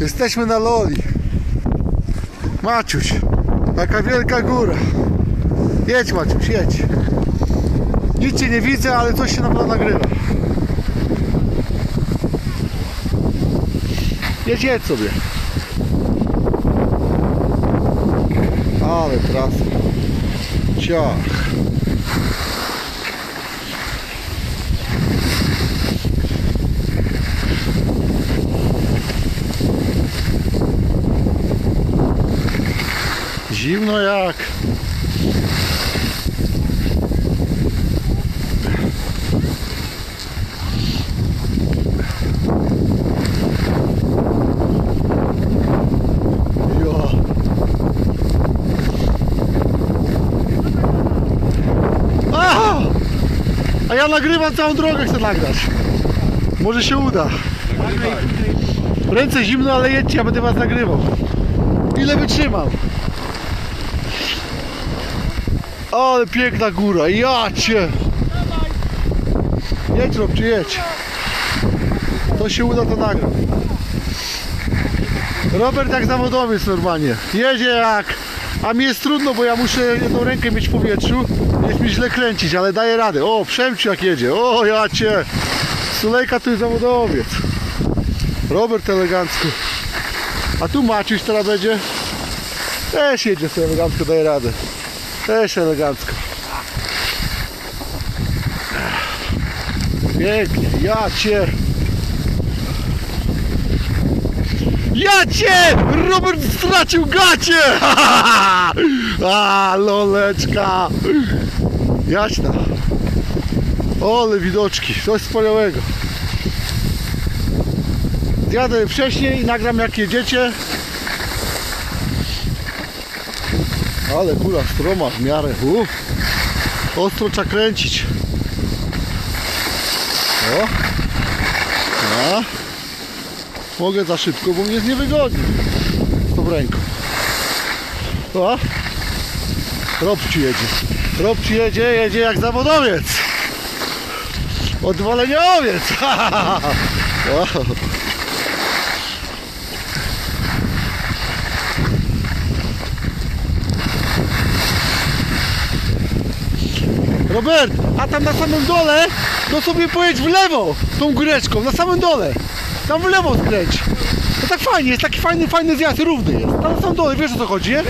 Jesteśmy na Loli. Maciuś, taka wielka góra. Jedź Maciuś, jedź. Nic cię nie widzę, ale coś się na pewno nagrywa. Jedź, jedź sobie. Ale trasa. Ciach. Zimno jak. A ja nagrywam całą drogę, chcę nagrać. Może się uda. Ręce zimno, ale jedźcie, ja będę was nagrywał. Ile wytrzymam? Ale piękna góra, ja cię! Jedź Robcie, jedź. To się uda, to nagram. Robert jak zawodowiec normalnie. Jedzie jak... A mi jest trudno, bo ja muszę jedną rękę mieć w powietrzu. Jest mi źle kręcić, ale daję radę. O, Przemciu jak jedzie. O, ja cię! Sulejka to jest zawodowiec. Robert elegancko. A tu Maciuś teraz będzie. Też jedzie sobie elegancko, daje radę. Też elegancko. Pięknie, ja cię. Ja cię! Robert stracił gacie! A, loleczka! Jaśna. Ole widoczki, coś wspaniałego. Zjadę wcześniej i nagram jak jedziecie. Ale góra stroma w miarę. Uf. Ostro trzeba kręcić. O. A. Mogę za szybko, bo mnie jest niewygodnie. Z tą ręką. O. Robci jedzie. Robci jedzie, jedzie jak zawodowiec. Odwaleniowiec. O. Robert, a tam na samym dole, to sobie pojedź w lewo tą góreczką, na samym dole. Tam w lewo skręć. To tak fajnie, jest taki fajny, fajny zjazd, równy jest. Tam na samym dole, wiesz o co chodzi, nie?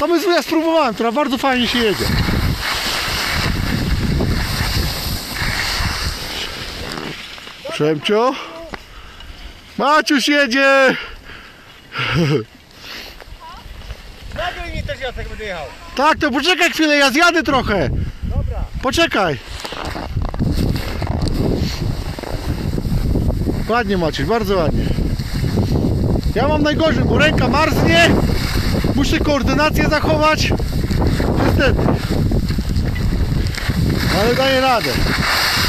Tam jest, ja spróbowałem, która bardzo fajnie się jedzie. Przemcio? Maciuś jedzie! Nagraj mi też Jacek będę jechał. Tak, to poczekaj chwilę, ja zjadę trochę. Poczekaj. Ładnie Maciej, bardzo ładnie. Ja mam najgorzej, bo ręka marznie. Muszę koordynację zachować. Niestety. Ale daję radę.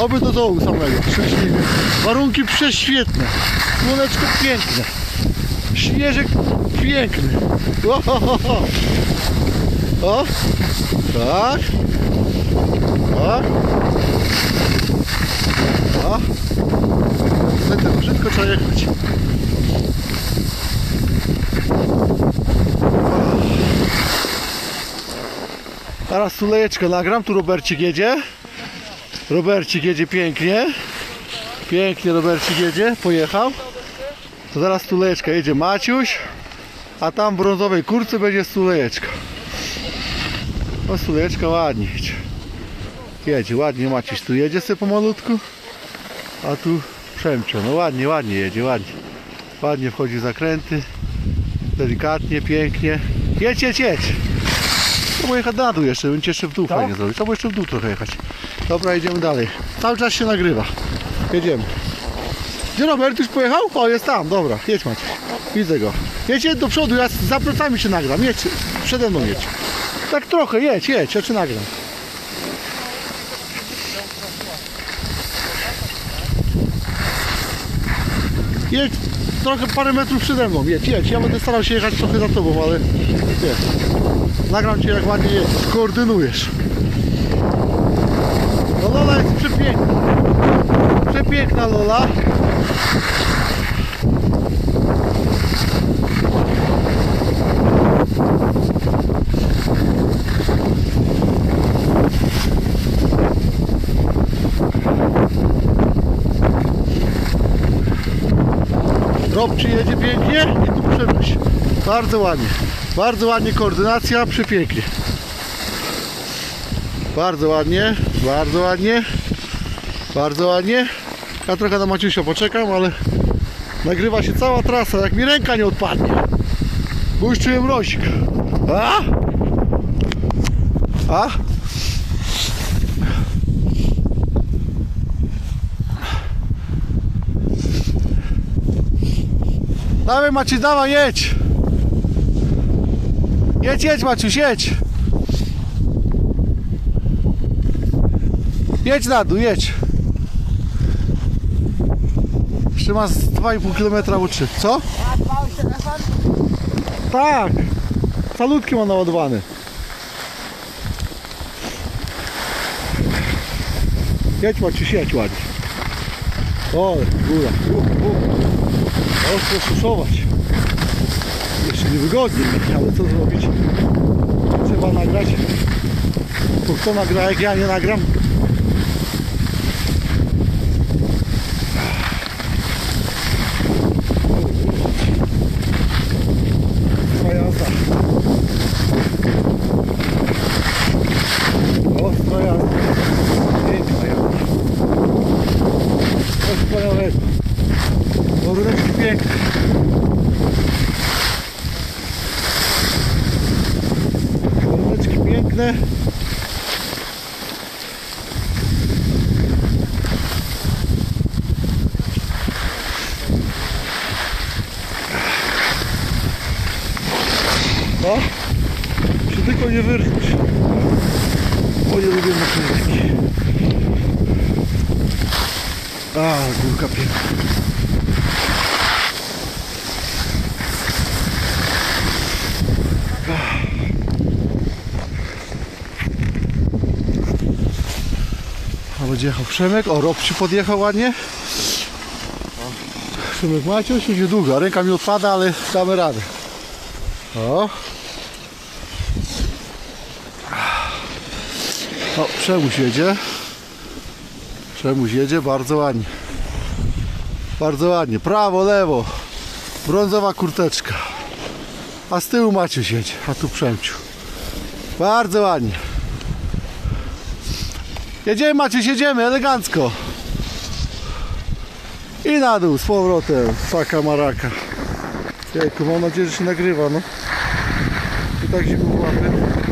Oby do dołu samego, szczęśliwie. Warunki prześwietne. Słoneczko piękne. Śnieżek piękny. O, ho, ho. o. tak. O. O. Niestety brzydko trzeba jechać. Teraz sulejeczkę nagram, tu Robercik jedzie. Robercik jedzie pięknie. Pięknie Robercik jedzie, pojechał. To zaraz stulejeczka jedzie Maciuś, a tam w brązowej kurce będzie stulejeczka. O stulejeczka ładnie jedzie. Jedzie, ładnie Maciuś tu jedzie sobie pomalutku, a tu Przemcio, no ładnie, ładnie jedzie, ładnie. Ładnie wchodzi w zakręty, delikatnie, pięknie. Jedź, jedź, jedź. Trzeba jechać na dół jeszcze, cię jeszcze w dół fajnie zrobił. Trzeba jeszcze w dół trochę jechać. Dobra, jedziemy dalej. Cały czas się nagrywa. Jedziemy. Gdzie Robert już pojechał? O, jest tam, dobra, jedź Maciej. Widzę go. Jedź, jedź do przodu, ja za plecami się nagram. Jedź, przede mną jedź. Tak trochę, jedź, jedź, ja cię nagram. Jedź trochę parę metrów przede mną, jedź, jedź. Ja będę starał się jechać trochę za tobą, ale jedź. Nagram cię jak ładnie jedziesz, koordynujesz. No Lola jest przepiękna. Przepiękna Lola. Przyjedzie pięknie i tu przemyśl. Bardzo ładnie. Bardzo ładnie koordynacja, przepięknie. Bardzo ładnie, bardzo ładnie. Bardzo ładnie. Ja trochę na Maciusia poczekam, ale nagrywa się cała trasa, jak mi ręka nie odpadnie. Bo już czuję mrozik. A? A? Dawaj Maciuś, dawaj, jedź! Jedź, jedź Maciuś, jedź! Jedź na dół, jedź! Jeszcze ma z 2,5 km uczy. Co? Tak! Salutki ma naładowany. Jedź Maciuś, jedź ładnie. O, góra. O, poszusować. Jeszcze niewygodnie, ale co zrobić? Trzeba nagrać. Bo kto nagra, jak ja nie nagram? Ostra jazda. Ostra jazda. Piękna jazda. Coś wspaniałego. Rureczki piękne. Rureczki piękne. No, się tylko nie wyrzuć. Bo nie lubię maszynki. A, górka piękna. A będzie jechał Przemek, o Robciu podjechał ładnie. Przemek Maciuś idzie długo, ręka mi odpada, ale damy radę. O. O, Przemuś jedzie. Przemuś jedzie, bardzo ładnie. Bardzo ładnie, prawo, lewo. Brązowa kurteczka. A z tyłu Maciuś jedzie, a tu Przemciu. Bardzo ładnie. Jedziemy Maciuś, jedziemy, elegancko. I na dół, z powrotem. Saka maraka. Jejku, mam nadzieję, że się nagrywa, no. I tak się łapy.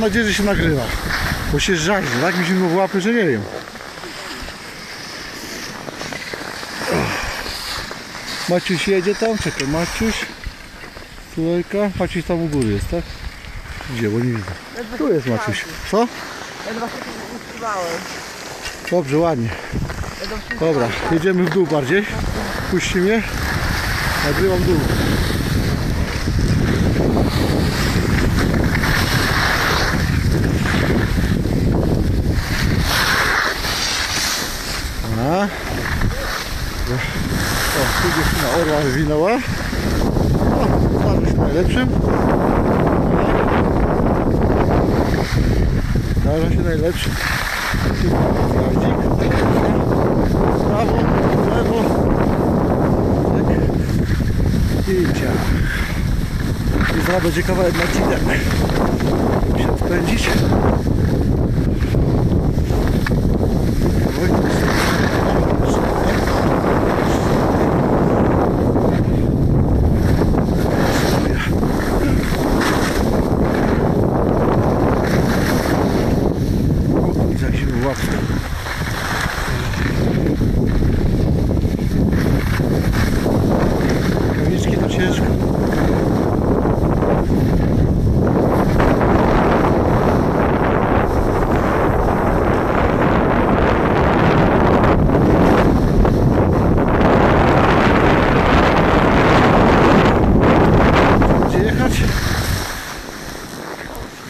Mam nadzieję, że się nagrywa. Bo się żarzy, tak mi się w łapy, że nie wiem. Maciuś jedzie tam, czekaj, Maciuś. Tulejka, Maciuś tam u góry jest, tak? Gdzie, bo nie widzę. Tu jest Maciuś. Co? Sztuki używałem. Dobrze, ładnie. Dobra, jedziemy w dół bardziej. Puści mnie. Nagrywam dół. A. O, tu dziewczyna orła wywinęła. O, okaże się najlepszym. Okaże się najlepszym. Gwiazdzik. Prawo, lewo. Tak. I ciach. I zaraz będzie kawałek Marcinem. Muszę się odpędzić. Oj. O, Jak się łatwo. Kawiczki to ciężko.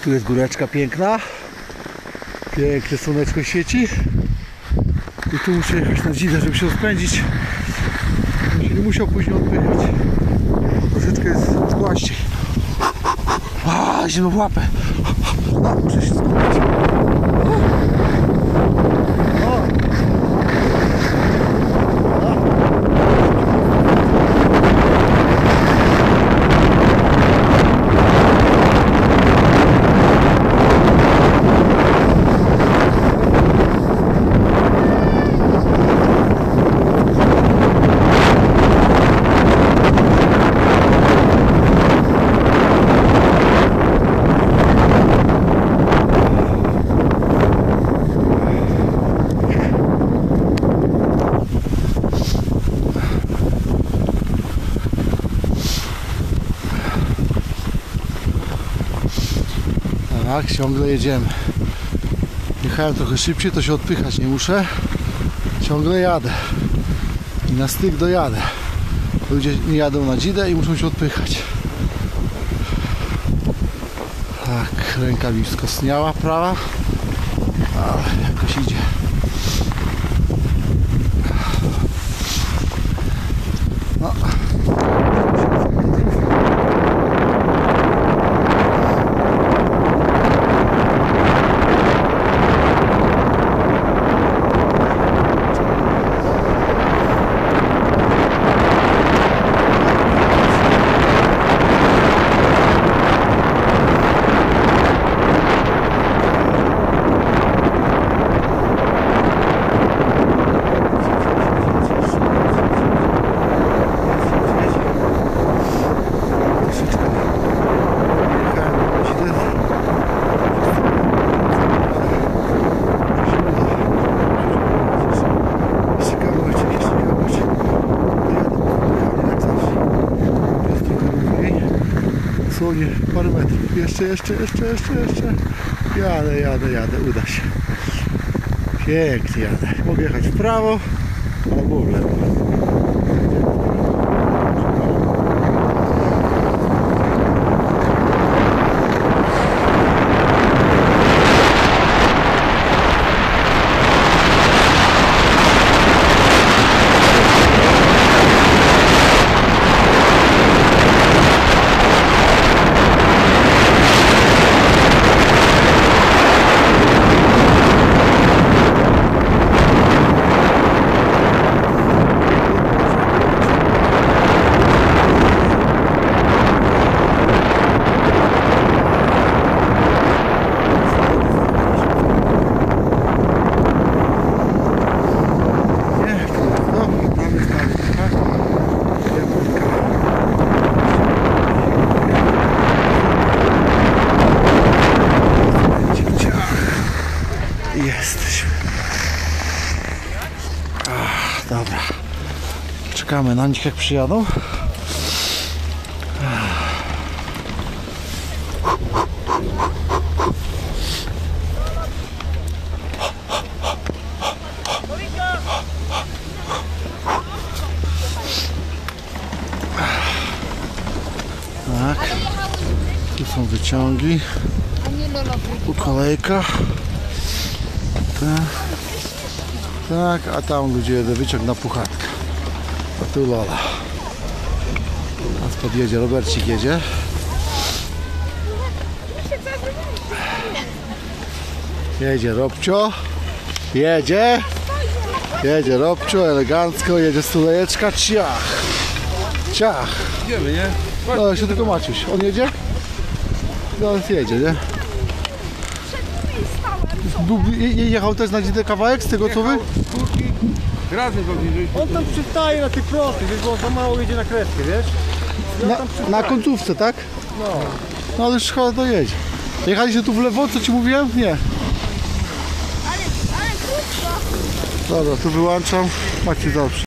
Tu jest góreczka piękna. Piękne słoneczko świeci. I tu muszę jechać na dzidę, żeby się rozpędzić. Nie musiał później odpychać. Troszeczkę jest głaściej. A, zimno w łapę. No, muszę się skupić. O. Tak, ciągle jedziemy. Jechałem trochę szybciej, to się odpychać nie muszę. Ciągle jadę. I na styk dojadę. Ludzie nie jadą na dzidę i muszą się odpychać. Tak, ręka mi skosniała prawa. Ale jakoś idzie. No. Dosłownie parę metrów. Jeszcze, jeszcze, jeszcze, jeszcze, jeszcze. Jadę, jadę, jadę. Uda się. Pięknie jadę. Mogę jechać w prawo albo w lewo. Jesteśmy. Ach, dobra. Czekamy na nich jak przyjadą. Tak. Tu są wyciągi. Tu kolejka. Tak. A tam ludzie jedzie wyciąg na puchatkę. A tu Lola. Teraz podjedzie, Robercik jedzie. Jedzie Robcio. Jedzie. Jedzie Robcio, elegancko, jedzie stulejeczka, ciach. Ciach. Idziemy, nie? No, jeszcze tylko Maciuś. On jedzie? No, jedzie, nie? Był, je, je- jechał też na dzidę kawałek z tego co wy? Kurki, razem pewnie, żeśmy... On tam przystaje na tych prostych, wiesz, bo on za mało jedzie na kreskę, wiesz? Na, na końcówce, tak? No. No ale już chyba dojedzie. Jechaliście tu w lewo, co ci mówiłem? Nie. Ale, ale krótko. Dobra, tu wyłączam. Macie dobrze.